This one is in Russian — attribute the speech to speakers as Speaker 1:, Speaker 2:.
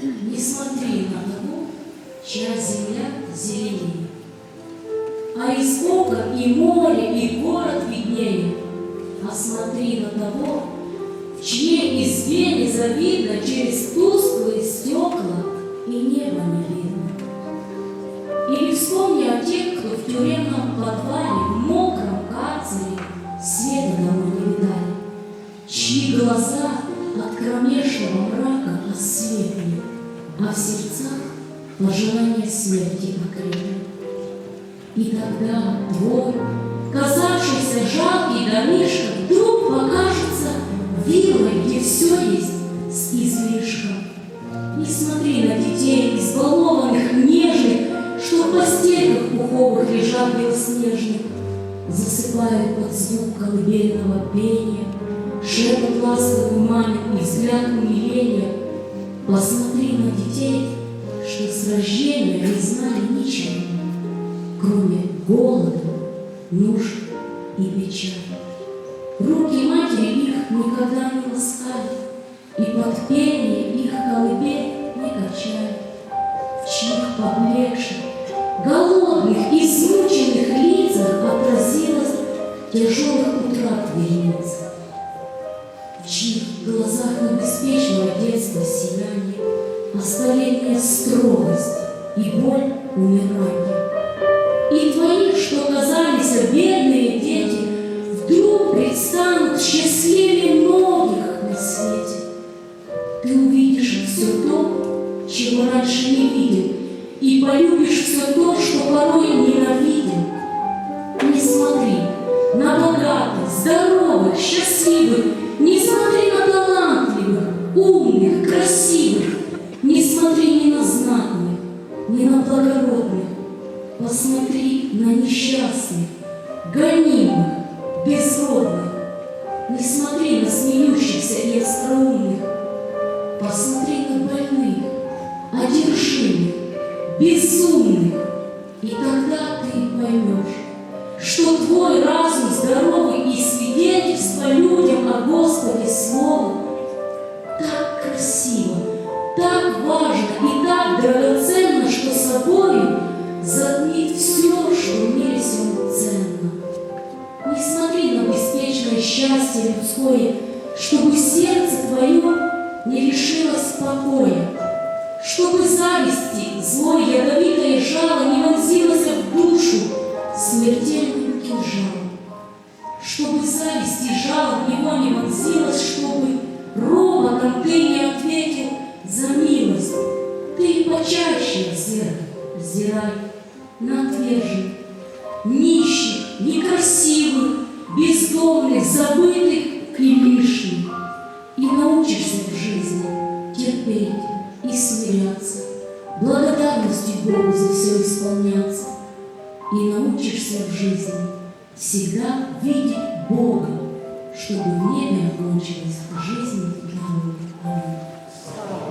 Speaker 1: Не смотри на того, чья земля зеленее, а истоком и море, и город виднее, а смотри на того, в чьей избе не завидно через тусклые стекла и небо не видно. Или вспомни о тех, кто в тюремном подвале, а в сердцах пожелание смерти окрепли. И тогда твой, казавшийся жалкий домишко, вдруг покажется вилой, где все есть с излишком. Не смотри на детей, избалованных, нежных, что в постелях пуховых лежат белоснежных, засыпают под звук колыбельного пения, шепот ласковый манит и взгляд умиления. Посмотри на детей, что с рождения не знали ничего, кроме голода, нужд и печали. Руки матери их никогда не ласкали, и под пение их колыбель не качали. В чьих поблекших, голодных, измученных лицах отразилась тяжелых утрат вереница. В чьих глазах небеспечного детства сияние, а столетняя строгость и боль умирания. И твои, что казались бедные дети, вдруг предстанут счастливее многих на свете. Ты увидишь все то, чего раньше не видел, и полюбишь все то, что порой ненавидел. Красивых, не смотри ни на знатных, ни на благородных, посмотри на несчастных, гонимых, безродных, не смотри на смеющихся и остроумных, посмотри на больных, одержимых, безумных, и тогда ты поймешь, что твой разум здоровый затмит все, что в мире сем ценно. Не смотри на беспечное счастье людское, чтобы сердце твое не лишилось покоя, чтобы зависти, злой ядовитое жало не вонзилось в душу смертельным кинжалом, чтобы зависть и жало в него не вонзилось, чтобы роботом ты не ответил за милость. Ты почаще взирай, взирай на отверженных, нищих, некрасивых, бездомных, забытых и лишних. И научишься в жизни терпеть и смиряться, благодарностью Богу за все исполняться. И научишься в жизни всегда видеть Бога, чтобы в небе окончилась жизнь здоровья. Аминь.